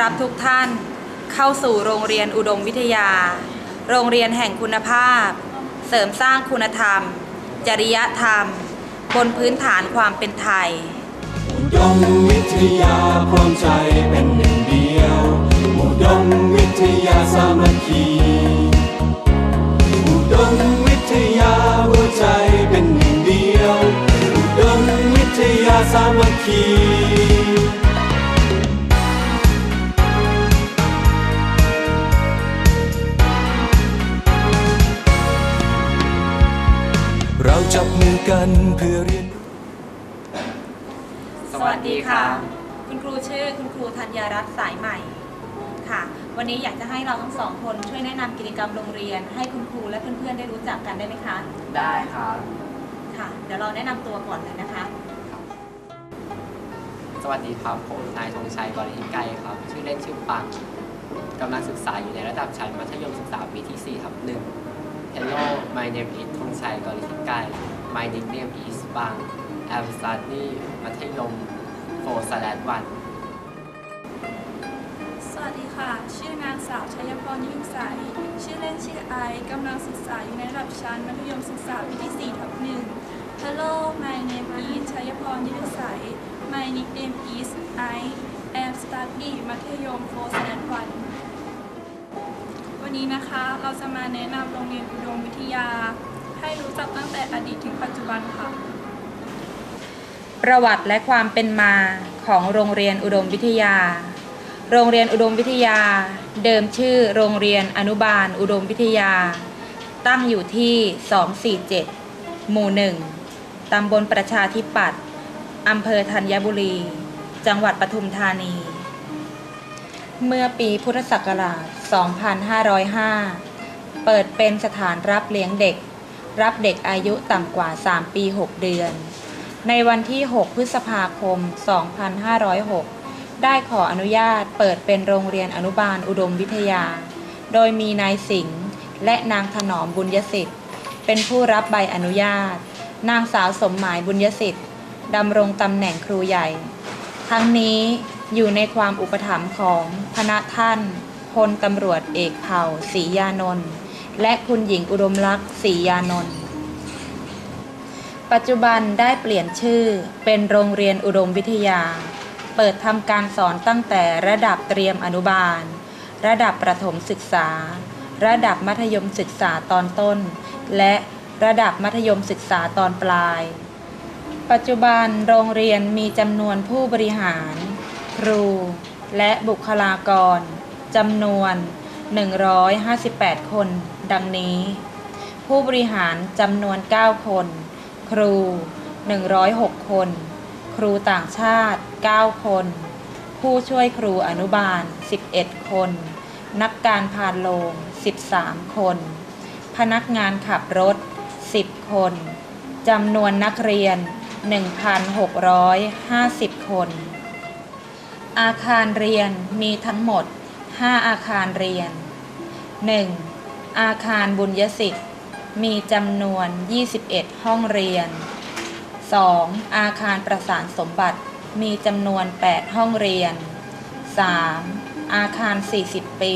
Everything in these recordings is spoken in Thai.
รับทุกท่านเข้าสู่โรงเรียนอุดมวิทยา โรงเรียนแห่งคุณภาพ เสริมสร้างคุณธรรม จริยธรรม บนพื้นฐานความเป็นไทย อุดมวิทยาพร้อมใจเป็นหนึ่งเดียว อุดมวิทยาสามัคคีอุดมวิทยาหัวใจเป็นหนึ่งเดียว อุดมวิทยาสามัคคี กันเพื่อเรียน สวัสดีค่ะ คุณครูชื่อคุณครูธัญรัตน์สายใหม่ค่ะ วันนี้อยากจะให้เราทั้งสองคนช่วยแนะนำกิจกรรมโรงเรียน ให้คุณครูและเพื่อนๆได้รู้จักกันได้ไหมคะ ได้ครับ ค่ะ เดี๋ยวเราแนะนำตัวก่อนเลยนะคะ สวัสดีครับ ผมนายธงชัยบริหิไกรครับ ชื่อเล่นชื่อปังกำลังศึกษาอยู่ในระดับชั้นมัธยมศึกษาปีที่4ทับ1 Hello my name is ธงชัยบริหิไกร My nickname is ปัง I'm studying มัธยม4 slash 1สวัสดีค่ะ ชื่อนางสาวชัยพรยิ่งใส ชื่อเล่นชื่อไอ กำลังศึกษาอยู่ในระดับชั้นมัธยมศึกษาปีที่4ทับ1 Hello my name is ชัยพรยิ่งใส My nickname is I am study มัธยม4 slash 1วันนี้นะคะเราจะมาแนะนำโรงเรียนอุดมวิทยา ให้รู้จักตั้งแต่อดีตถึงปัจจุบันค่ะ ประวัติและความเป็นมาของโรงเรียนอุดมวิทยา โรงเรียนอุดมวิทยา เดิมชื่อโรงเรียนอนุบาลอุดมวิทยา ตั้งอยู่ที่ 247 หมู่หนึ่งตำบลประชาธิปัตย์อำเภอธัญบุรี จังหวัดปทุมธานี เมื่อปีพุทธศักราช 2505 เปิดเป็นสถานรับเลี้ยงเด็ก รับเด็กอายุต่ำกว่า 3 ปี 6 เดือน ในวันที่ 6 พฤษภาคม 2506 ได้ขออนุญาตเปิดเป็นโรงเรียนอนุบาลอุดมวิทยา โดยมีนายสิงห์และนางถนอมบุญยสิทธิ์ เป็นผู้รับใบอนุญาต นางสาวสมหมายบุญยสิทธิ์ดำรงตำแหน่งครูใหญ่ ทั้งนี้อยู่ในความอุปถัมภ์ของพระท่านพลตำรวจเอกเผ่าศรียานนท์ และคุณหญิงอุดมลักษ์ศรียานนท์ปัจจุบันได้เปลี่ยนชื่อเป็นโรงเรียนอุดมวิทยา เปิดทำการสอนตั้งแต่ระดับเตรียมอนุบาล ระดับประถมศึกษา ระดับมัธยมศึกษาตอนต้น และระดับมัธยมศึกษาตอนปลาย ปัจจุบันโรงเรียนมีจำนวนผู้บริหาร ครู และบุคลากรจำนวน 158 คน ดังนี้ ผู้บริหารจำนวน 9 คน ครู 106 คน ครูต่างชาติ 9 คน ผู้ช่วยครูอนุบาล 11 คน นักการพานโลง 13 คน พนักงานขับรถ 10 คนจำนวนนักเรียน 1,650 คน อาคารเรียนมีทั้งหมด 5 อาคารเรียน 1. อาคารบุญยสิทธิ์ มีจำนวน 21 ห้องเรียน 2. อาคารประสานสมบัติ มีจำนวน 8 ห้องเรียน 3. อาคาร 40 ปี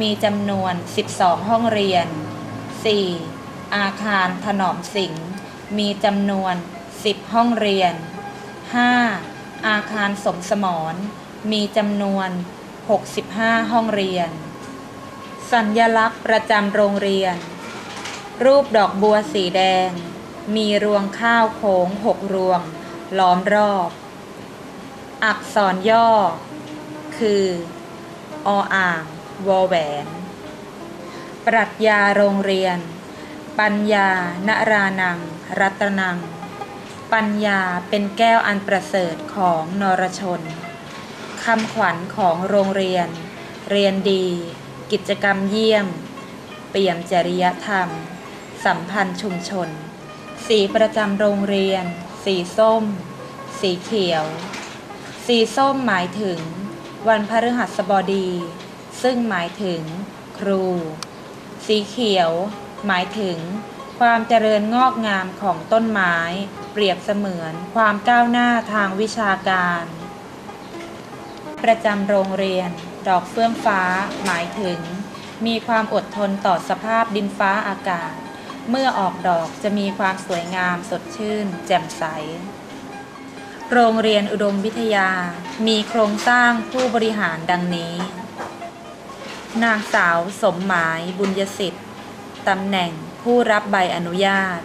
มีจำนวน 12 ห้องเรียน 4. อาคารถนอมสิงห์ มีจำนวน 10 ห้องเรียน 5. อาคารสมสมรมีจำนวน 65 ห้องเรียน สัญญลักษณ์ประจำโรงเรียน รูปดอกบัวสีแดง มีรวงข้าวโค้งหกรวง ล้อมรอบ อักษรย่อ คือ ออ่าง วอแหวน ปรัชญาโรงเรียน ปัญญานรานัง รัตนัง ปัญญาเป็นแก้วอันประเสริฐของนรชน คำขวัญของโรงเรียน เรียนดี กิจกรรมเยี่ยม เปี่ยมจริยธรรม สัมพันธ์ชุมชน สีประจำโรงเรียน สีส้ม สีเขียว สีส้มหมายถึง วันพฤหัสบดี ซึ่งหมายถึง ครู สีเขียว หมายถึง ความเจริญงอกงามของต้นไม้ เปรียบเสมือนความก้าวหน้าทางวิชาการ ประจำโรงเรียน ดอกเฟื่องฟ้า หมายถึง มีความอดทนต่อสภาพดินฟ้าอากาศ เมื่อออกดอกจะมีความสวยงามสดชื่น แจ่มใส โรงเรียนอุดมวิทยา มีโครงสร้างผู้บริหารดังนี้ นางสาวสมหมายบุญยสิทธิ์ตำแหน่งผู้รับใบอนุญาต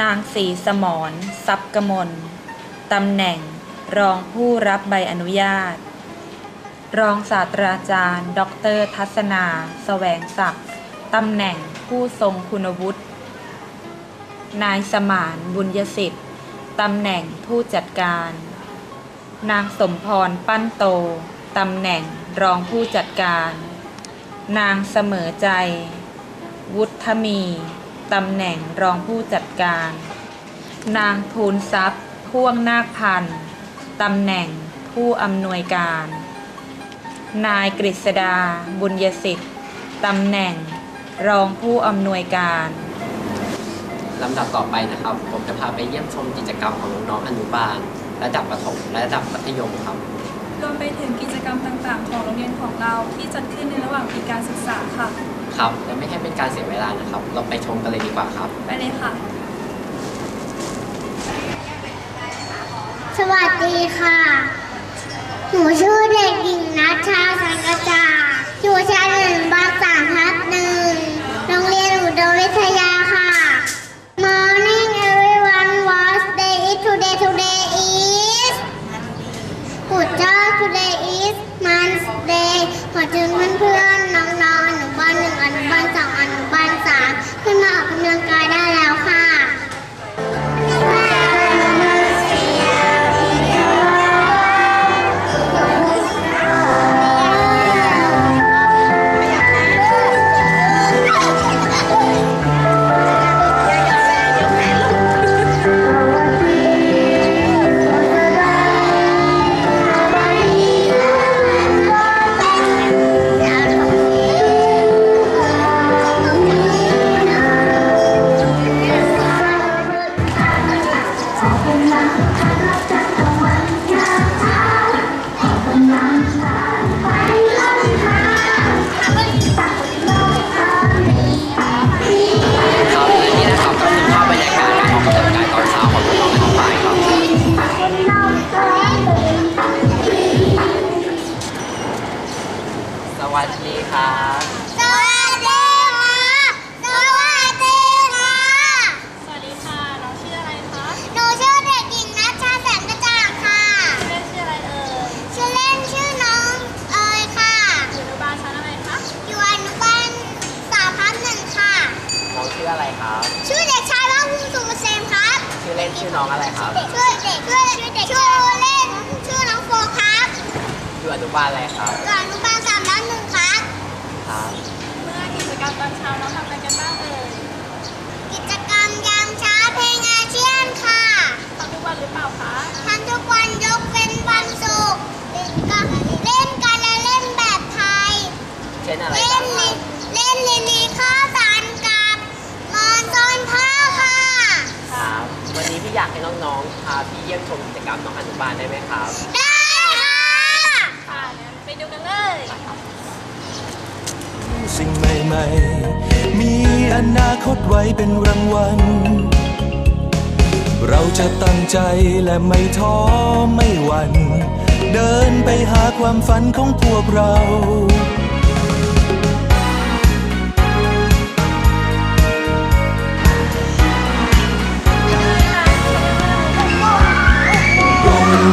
นางศรีสมรทรัพย์กมลตำแหน่ง รองผู้รับใบอนุญาต รองศาสตราจารย์ ดร ทัศนาแสวงศักดิ์ตำแหน่งผู้ทรงคุณวุฒิ นายสมานบุญยสิทธิ์ตำแหน่งผู้จัดการ นางสมพรปั้นโต ตำแหน่งรองผู้จัดการ นางเสมอใจ วุฒมี ตำแหน่งรองผู้จัดการ นางทูลทรัพย์พ่วงนาคพันธ์ ตำแหน่งผู้อำนวยการ นายกฤษดา บุญยสิทธิ์ตำแหน่ง รองผู้อำนวยการ ลำดับต่อไปนะครับ ผมจะพาไปเยี่ยมชมกิจกรรมของน้องๆอนุบาล ระดับประถมและระดับมัธยมครับ รวมไปถึงกิจกรรมต่างๆ ของโรงเรียนของเราที่จัดขึ้นในระหว่างปีการศึกษาค่ะ ครับ และไม่ให้เป็นการเสียเวลานะครับ เราไปชมกันเลยดีกว่าครับ ไปเลยค่ะ วัสดีค่ะ หนูชื่อเด็กหญิงนัชชาสังกจาอยู่ชั้นหนึ่งบ้านสามทับหนึ่ง โรงเรียนอุดมวิทยาค่ะ Morning everyone was day is today today is Good job today is Monday ขอเชิญเพื่อนๆน้องๆอนุบาลหนึ่งอนุบาลสองอนุบาลสามขึ้นมาออกกำลังกายได้ ชมกิจกรรมน้องอนุบาลได้ไหมครับ ได้ค่ะค่ะงั้นไปดูกันเลยสิ่งใหม่ๆ มีอนาคตไว้เป็นรางวัล เราจะตั้งใจและไม่ท้อไม่หวั่น เดินไปหาความฝันของพวกเรา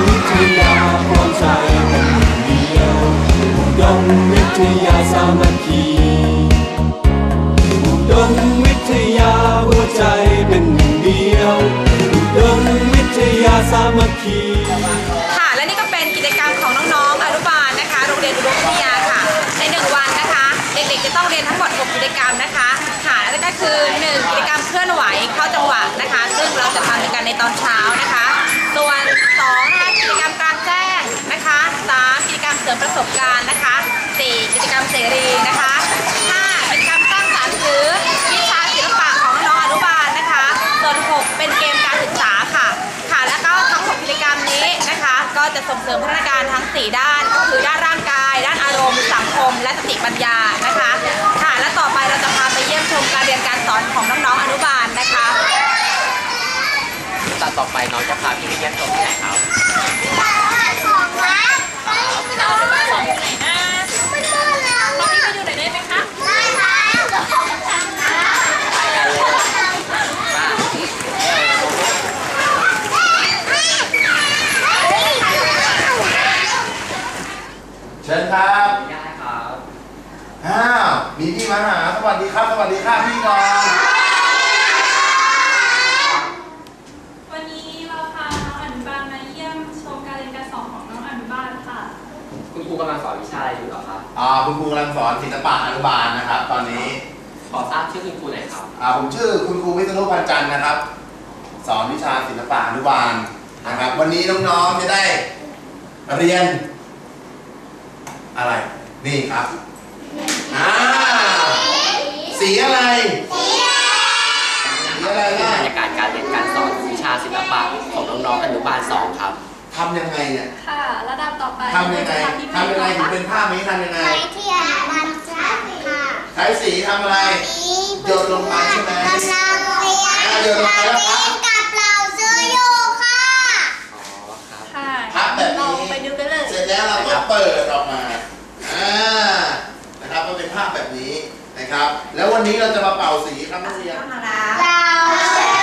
วิทยาพร้อมใจเป็นหนึ่งเดียวดงวิทยาสามัคคีดงวิทยาหัวใจเป็นหนึ่งเดียวดงวิทยาสามัคคีค่ะและนี่ก็เป็นกิจกรรมของน้องๆอนุบาลนะคะโรงเรียนอุดมวิทยาค่ะ ในหนึ่งวันนะคะ เด็กๆจะต้องเรียนทั้งหมด6กิจกรรมนะคะค่ะแล้วก็คือ1กิจกรรมเคลื่อนไหวเข้าจังหวะนะคะ ซึ่งเราจะทำกันในตอนเช้านะคะ ส่วน2นะคะกิจกรรมกลางแจ้งนะคะ3กิจกรรมเสริมประสบการณ์นะคะ4กิจกรรมเสรีนะคะ5กิจกรรมสร้างสรรค์หรือวิชาศิลปะของน้องอนุบาลนะคะ ส่วน6เป็นเกมการศึกษาค่ะ ค่ะ แล้วก็ทั้ง6กิจกรรมนี้นะคะ ก็จะส่งเสริมพัฒนาการทั้ง4ด้านก็คือด้านร่างกาย ด้านอารมณ์ สังคม และสติปัญญานะคะ ค่ะ และต่อไปเราจะพาไปเยี่ยมชมการเรียนการสอนของน้องๆอนุบาลนะคะ ตัดต่อไปน้องจะพาพี่ไปเยี่ยมชมที่ไหนครับของวัดเราจะมาสอนที่ไหนนะมันมืดแล้วเราพี่ไปดูหน่อยได้ไหมคะได้ค่ะไปกันเลยมาเชิญครับได้ครับ อ้าว มีพี่มาหา สวัสดีครับ สวัสดีครับพี่ก่อนวันนี้เราพาน้องอนุบาลมาเยี่ยมชมการเรียนการสอนของน้องอนุบาลค่ะ คุณครูกำลังสอนวิชาอะไรอยู่เหรอครับ อ่าคุณครู กำลังสอนศิลปะอนุบาลนะครับ ตอนนี้ขอทราบชื่อคุณครูหน่อยครับอ่าผมชื่อคุณครูวิศนุพันจันทร์นะครับ สอนวิชาศิลปะอนุบาลนะครับ วันนี้น้องๆจะได้เรียน อะไรนี่ครับอ่าสีอะไรสีอะไรเป็นนะบรรยากาศการเรียนการสอนวิชาศิลปะของน้องๆอนุบาลสองครับ ทำยังไงเนี่ยค่ะ ระดับต่อไปทำยังไงเราจะทำยังไงถึงเป็นภาพนี้ทำยังไง ใช้เทียนบันชัดค่ะใช้สีทำอะไรโยนลงไปใช่ไหมกำลังเรียนอะโยนลงไปแล้วครับกับเราซื้ออยู่ค่ะ อ๋อครับค่ะพับแบบนี้เราไปดูกันเลยเสร็จแล้วเราก็เปิดออกมาอ่านะครับก็เป็นภาพแบบนี้นะครับ แล้ววันนี้เราจะมาเป่าสีครับนักเรียนเรา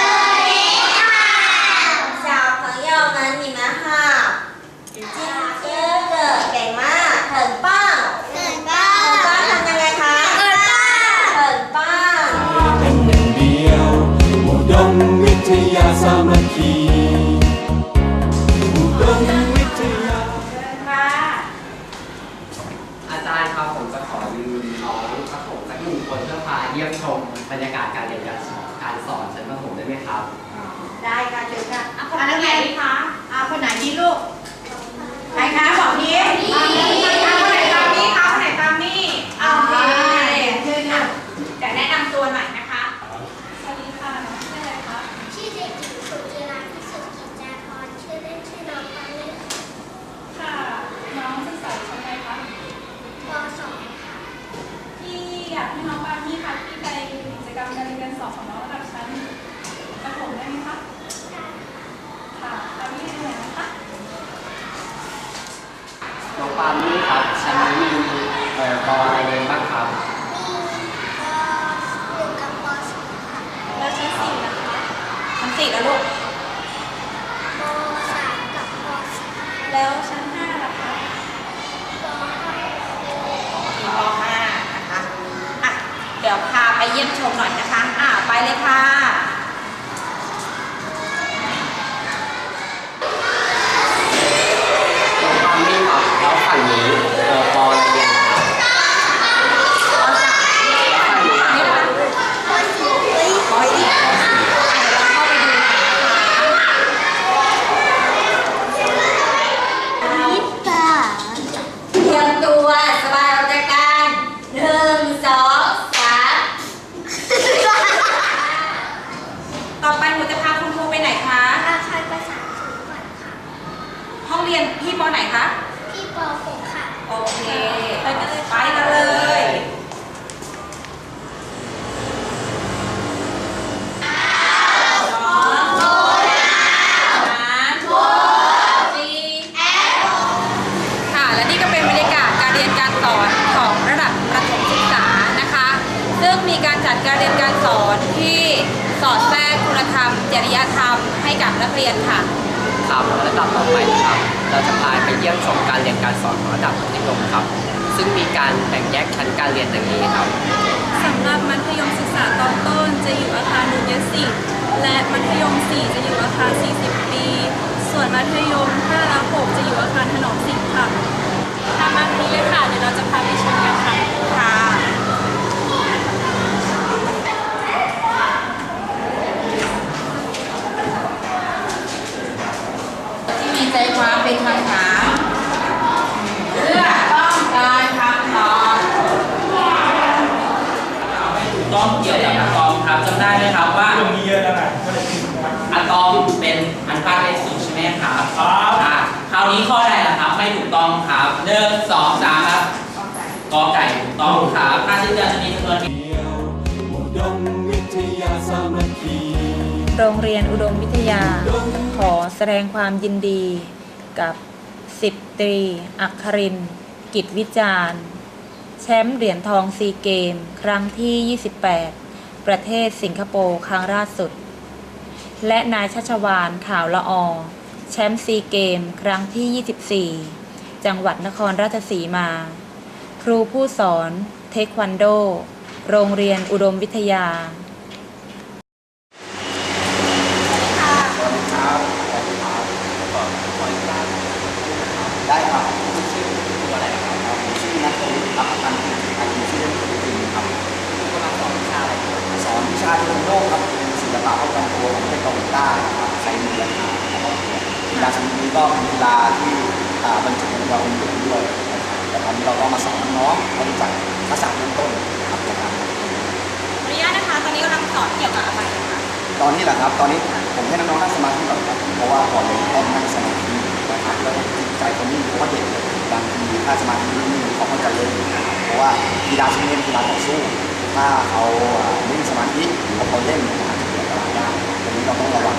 รรมจริยธรรมให้กับนักเรียนค่ะ ครับระดับต่อไปนะครับ เราจะพาไปเยี่ยมชมการเรียนการสอนของระดับมัธยมครับ ซึ่งมีการแบ่งแยกชั้นการเรียนดังนี้ครับสำหรับมัธยมศึกษาตอนต้นจะอยู่อาคารดุลยศิษย์และมัธยม 4 จะอยู่อาคาร 40 ปี ส่วนมัธยม 5 และ 6 จะอยู่อาคารถนอมสิทธิ์ค่ะตามมาทางนี้เลยค่ะเดี๋ยวเราจะพาไปชมกันค่ะ ค่ะที่มี ใจความเป็นคำถามเพื่อต้องการคำตอบต้องเกี่ยวกับอะตอมครับจำได้ไหมครับว่ามีเยอะแล้วไงอะตอมเป็นอันพาคเลขศูนย์ใช่ไหมครับครับคราวนี้ข้อใดล่ะครับ ไม่ถูกต้องครับหนึ่งสองสามครับกอไก่ถูกต้องครับค่าสิ้นเดือนจะมีจำนวน โรงเรียนอุดมวิทยา ขอแสดงความยินดีกับสิบตรี อัคริน กิจวิจารณ์แชมป์เหรียญทองซีเกม ครั้งที่ 28 ประเทศสิงคโปร์ครั้งล่าสุด และนายชัชวานข่าวละออแชมป์ซีเกม ครั้งที่ 24 จังหวัดนครราชสีมา ครูผู้สอน เทควันโด โรงเรียนอุดมวิทยา ได้ครับชื่อตัวอะไรครับชื่อนัทวุฒิครับอันคืออาชีพชื่อเล่นคือจริงครับกำลังสอนวิชาอะไรสอนวิชาเทควันโดครับเป็นศิลปะป้องกันตัวของเป็นเกาหลีใต้ครับใช้มือและขาแล้วก็กีฬาชนิดนี้ ก็เป็นกีฬาที่อ่าบรรจุในความเป็นอยู่ด้วยนะครับแต่ตอนนี้เราก็มาสอนน้องๆให้รู้จักทักษะเบื้องต้นครับในการขออนุญาตนะคะ ตอนนี้กำลังสอนเกี่ยวกับอะไรคะตอนนี้แหละครับ ตอนนี้ผมให้น้องๆนั่งสมาธิก่อนครับเพราะว่าก่อนเลยต้องนั่งสมาธินะครับแล้วก็จิตใจคนนิ่งเพราะว่าเด็กบางทีถ้าสมาธินิ่งๆเขาก็จะเล่นนะครับเพราะว่ากีฬาชนิดนี้เป็นกีฬาต่อสู้ ถ้าเขาอ่าไม่มีสมาธิหรือว่าเขาเล่นอาจจะเกิดอันตรายได้ตรงนี้เราต้องระวัง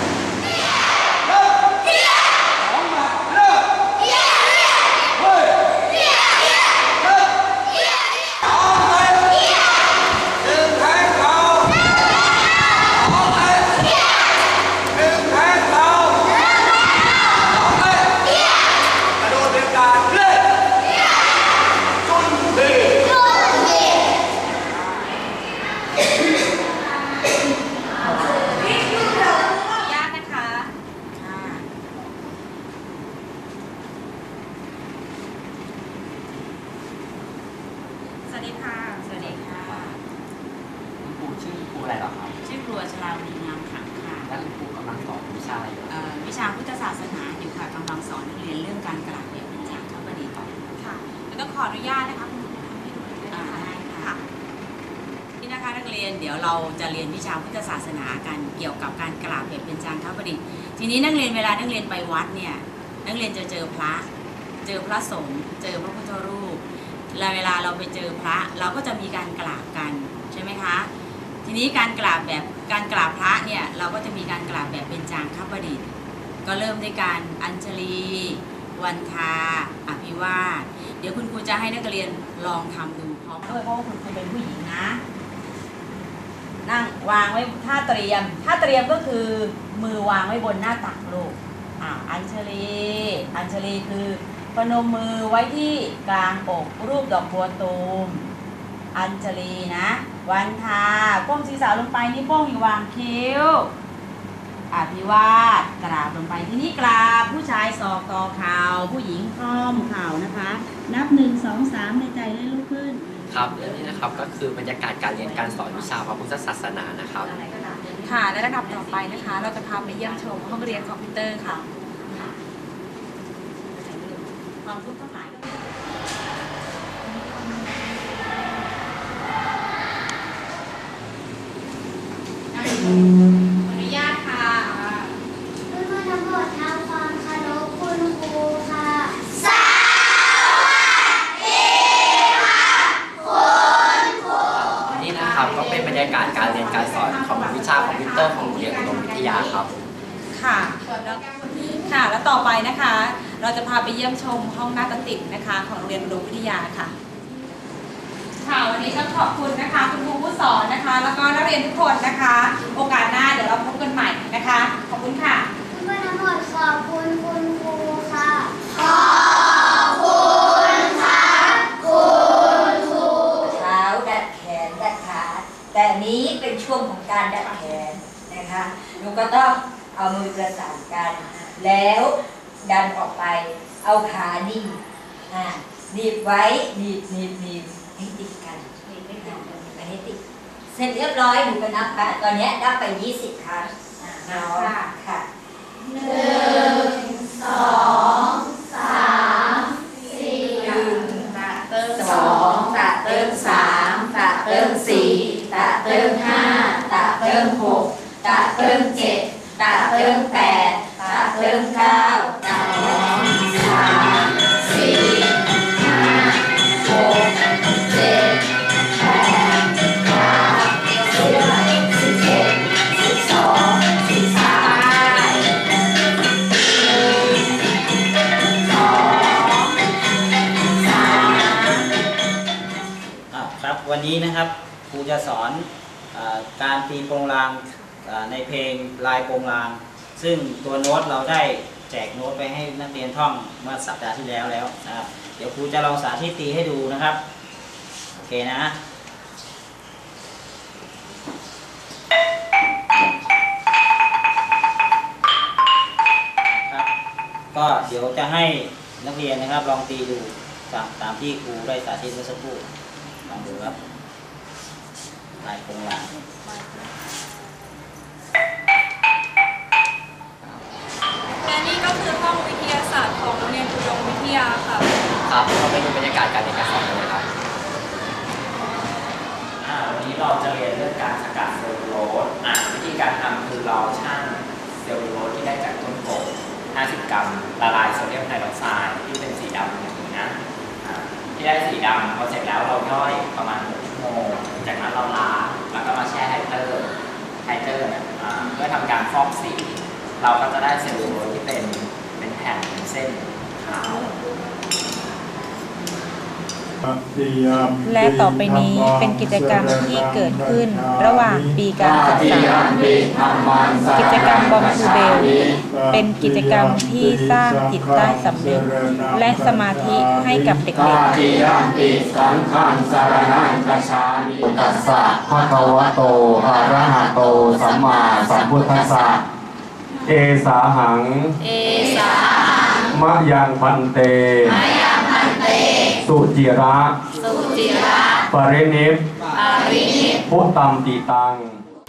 ขออนุญาตนะคะสวัส ดีค่ะ สวัสดีค่ะ คุณครูชื่อครูอะไรเหรอครับชื่อครัวชลาวีงามขังค่ะและคุณครูกำลังสอนวิชาอะไรอยู่เอ่อวิชาพุทธศาสนาอยู่ค่ะกำลังสอนนักเรียนเรื่องการกราบเรียนเป็นจางครับพอดีค่ะค่ะแล้วก็ขออนุญาตนะคะคุณครูทำให้ดูด้วยอ่านะคะได้ค่ะค่ะ นี่นะคะนักเรียนเดี๋ยวเราจะเรียนวิชาพุทธศาสนากันเกี่ยวกับการกราบเรียนเป็นจางครับพอดีทีนี้นักเรียนเวลานักเรียนไปวัดเนี่ยนักเรียนจะเจอพระ เจอพระสงฆ์เจอพระพุทธรูปแล้ว เวลาเราไปเจอพระเราก็จะมีการกราบกันใช่ไหมคะ ทีนี้การกราบแบบการกราบพระเนี่ยเราก็จะมีการกราบแบบเป็นจางคประดิษฐ์ก็เริ่มด้วยการอัญชลี วันทา อภิวาสเดี๋ยวคุณครูจะให้นักเรียนลองทำดูพร้อมด้วยเพราะว่าคุณครูเป็นผู้หญิงนะ นั่งวางไว้ท่าเตรียมท่าเตรียมก็คือมือวางไว้บนหน้าตักลูกอ่าอัญชลี อัญชลีคือ พนมมือไว้ที่กลางอกรูปดอกบัวตูม อัญชลีนะ วันทาก้มศีรษะลงไปนิ้วโป้งอยู่วางคิ้วอภิวาสกราบลงไปทีนี้กราบผู้ชายศอกต่อเข่าผู้หญิงคล่อมเข่านะคะ นับหนึ่งสองสามในใจและลุกขึ้น ครับและนี่นะครับก็คือบรรยากาศการเรียนการสอนวิชาพระพุทธศาสนานะครับ ค่ะและระดับต่อไปนะคะ เราจะพาไปเยี่ยมชมห้องเรียนคอมพิวเตอร์ค่ะ ความทุกข์ทั้งหลายอืมนุญาตค่ะ เพื่อนๆทั้งหมดทำความเคารพคุณครูค่ะ นี่นะครับก็เป็นบรรยากาศการเรียนการสอนของวิชาคอมพิวเตอร์ของโรงเรียนอุดมวิทยาครับ ค่ะแล้วค่ะ แล้วต่อไปนะคะ เราจะพาไปเยี่ยมชมห้องนาฏศิลป์นะคะ ของโรงเรียนอุดมวิทยาค่ะ ค่ะ วันนี้ต้องขอบคุณนะคะ คุณครูผู้สอนนะคะ แล้วก็นักเรียนทุกคนนะคะ โอกาสหน้าเดี๋ยวเราพบกันใหม่นะคะ ขอบคุณค่ะ เพื่อนๆทั้งหมดขอบคุณคุณครูค่ะ เท้าดัดแขนดัดขาแต่นี้เป็นช่วงของการดัดแขนนะคะหนู ก็ต้องเอามือประสานกัน แล้วดันออกไป เอาขาหนีอ่าหนีบไว้หนีบหนีบหนีบให้ติดกันอ่าไปให้ติดเสร็จเรียบร้อยหนูก็นับไปตอนนี้นับไป 20 ครั้งอ่าน้องค่ะสองตะเติมสามตะเติมสี่ตะเติมห้าตะเติมหก ตะเพิ่มเจ็ดตะเพิ่มแปดตะเพิ่มเก้าตะสองสามสี่ห้าหกเจ็ดแปดเก้าสิบสิบอสิบสองสิบสามหนึ่สองสามอะครับวันนี้นะครับครูจะสอนอการตีโปรงลาง ในเพลงลายโปรงลาง ซึ่งตัวโน้ตเราได้แจกโน้ตไปให้นักเรียนท่องเมื่อสัปดาห์ที่แล้วแล้วนะครับ เดี๋ยวครูจะลองสาธิตตีให้ดูนะครับ โอเคนะครับก็เดี๋ยวจะให้นักเรียนนะครับ ลองตีดูตามตามที่ครูได้สาธิตเมื่อสักครู่ลองดูครับลายโครงลาง ยาค่ะ ครับเราไปดูบรรยากาศการเรียนการสอนกันเลยครับอ่าวันนี้เราจะเรียนเรื่องการสกัดเซลลูโลสอ่าวิธีการทำคือเราชั่งเซลลูโลสที่ได้จากต้นกบ50 กรัมละลายโซเดียมไฮดรอกไซด์ที่เป็นสีดำอย่างนี้นะอ่าที่ได้สีดำพอเสร็จแล้วเราย่อยประมาณ1ชั่วโมงจากนั้นเราล้างแล้วก็มาแช่ไฮเตอร์ไฮเตอร์เนี่ยอ่าเพื่อทำการฟอกสี เราก็จะได้เซลลูโลสที่เป็นเป็นแผ่นเป็นเส้นขาว และต่อไปนี้เป็นกิจกรรมที่เกิดขึ้นระหว่างปีการศึกษา กิจกรรมบอมทูเบล เป็นกิจกรรมที่สร้างจิตใต้สำนึกและสมาธิให้กับเด็กติยัมปิสังฆังสารนังกัจฉามิตัสสะภะคะวะโตอะระหะโตสัมมาสัมพุทธัสสะเอสาหัง เอสามะยังพันเตมยังพันเต สุจิระสุจิระปรินิพปารินิพพุตัมติตัง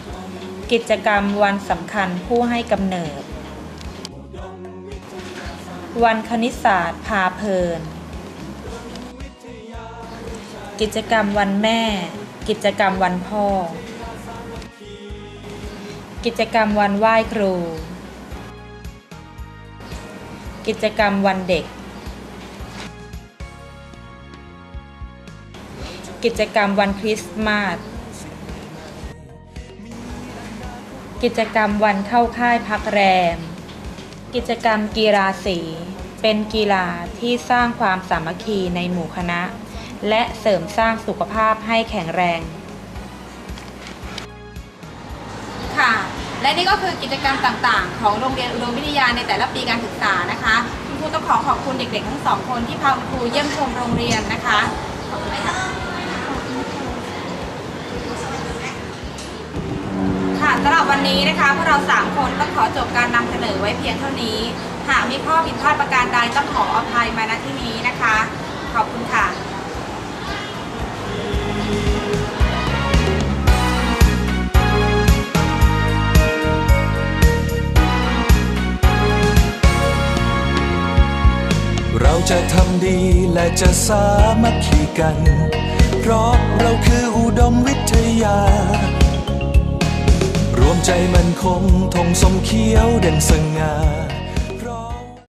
ๆกิจกรรมวันสำคัญผู้ให้กำเนิด วันคณิตศาสตร์พาเพลิน กิจกรรมวันแม่ กิจกรรมวันพ่อ กิจกรรมวันไหว้ครู กิจกรรมวันเด็ก กิจกรรมวันคริสต์มาส กิจกรรมวันเข้าค่ายพักแรม กิจกรรมกีฬาสี เป็นกีฬาที่สร้างความสามัคคีในหมู่คณะ และเสริมสร้างสุขภาพให้แข็งแรง ค่ะ และนี่ก็คือกิจกรรมต่างๆ ของโรงเรียนอุดมวิทยาในแต่ละปีการศึกษานะคะคุณครูต้องขอขอบคุณเด็กๆ ทั้งสองคนที่พาคุณครูเยี่ยมชมโรงเรียนนะคะขอบคุณค่ะ ค่ะ สำหรับวันนี้นะคะพวกเราสามคนต้องขอจบการนำเสนอไว้เพียงเท่านี้ หากมีข้อผิดพลาดประการใดต้องขออภัยมาณที่นี้นะคะ ขอบคุณค่ะเราจะทำดีและจะสามัคคีกัน เพราะเราคืออุดมวิทยา วมใจมันคงทงสมเขียวเด่นสง่า